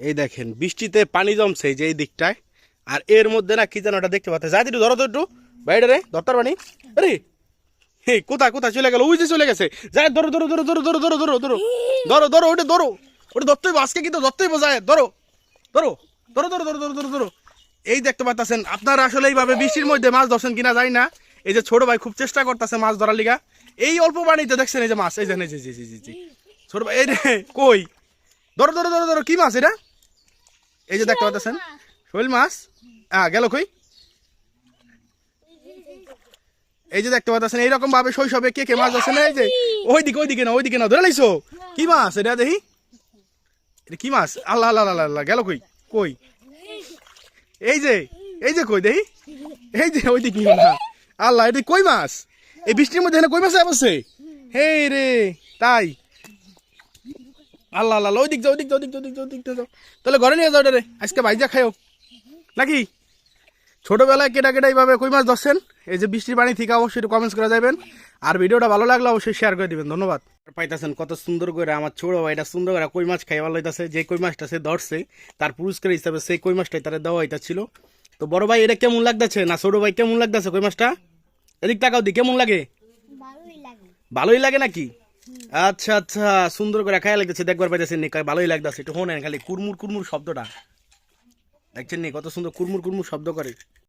এই দেখেন বৃষ্টিতে পানি জমছে যে এই দিকটায় আর এর মধ্যে না কি যেন ওটা দেখতে পাচ্ছে যাই একটু ধরো তো একটু বাইরে রে দত্তার পানি আরে হে কোথায় কোথায় চলে গেল ওই যে চলে গেছে যাই ধরো ধরো ধরো ধরো ধরো ধরো ধরো ধরো ধরো ধরো ওটা ধরো ওটা ধরতেই আজকে কিন্তু ধরতেই বোঝায় ধরো ধরো ধরো ধরো ধরো ধরো ধরো ধরো এই দেখতে পাচ্ছেন আপনারা আসলে এইভাবে বৃষ্টির মধ্যে মাছ ধরছেন কিনা যাই না এই যে ছোট ভাই খুব চেষ্টা করতেছে মাছ ধরার লিগা এই অল্প পানিতে দেখছেন এই যে মাছ এই যে, জি জি জি জি ছোট ভাই এই রে কই ধরো ধরো ধরো ধরো কি মাছ এটা এই যে দেখতে পাচ্ছেন? শৈল মাছ? হ্যাঁ গেল কই? এই যে দেখতে পাচ্ছেন এইরকম ভাবে শৈশবে কে কে মাছ ধরছে না? এই যে ওই দিকে ওই দিকে না ওই দিকে না ধরে লাইছো? কি মাছ এটা দেখি? এটা কি মাছ? আল্লাহ আল্লাহ আল্লাহ আল্লাহ গেল কই? কই? এই যে এই যে কই দেখি? এই যে ওই দিকে না। আল্লাহ এটা কই মাছ? এই বৃষ্টির মধ্যে কই মাছ বসে হে রে তাই। আল্লাহ আল্লাহ ওই দিক যাও ওই দিক যাও দিক যাও, দিক যাও, দিক যাও। তাহলে ঘরে নিয়ে যাও রে আজকে ভাইজা খাইও নাকি? ছোটবেলায় কেটা কেটা এইভাবে কই মাছ ধরছেন? এই যে বৃষ্টির পানি থেকে অবশ্যই একটু কমেন্টস করে যাবেন। আর ভিডিওটা ভালো লাগলে অবশ্যই শেয়ার করে দিবেন। ধন্যবাদ। পাইতাছেন কত সুন্দর করে আমার ছোট ভাইটা সুন্দর করে কই মাছ খাইয়া ভালো হইতাছে যে কই মাছটা সে ধরছে তার পুরস্কার হিসাবে সেই কই মাছটাই তারা দেওয়া হইতা ছিল তো বড় ভাই এটা কেমন লাগতেছে? না ছোট ভাই কেমন লাগতেছে কই মাছটা? এদিক টাকাও দি কেমন লাগে? ভালোই লাগে। ভালোই লাগে নাকি? আচ্ছা আচ্ছা সুন্দর করে খাইয়া লাগতেছে, দেখবার পাইতেছেন নি ভালোই লাগতেছে। একটু হোন খালি কুরমুর কুরমুর শব্দটা। দেখছেন নি, কত সুন্দর কুরমুর কুরমুর শব্দ করে।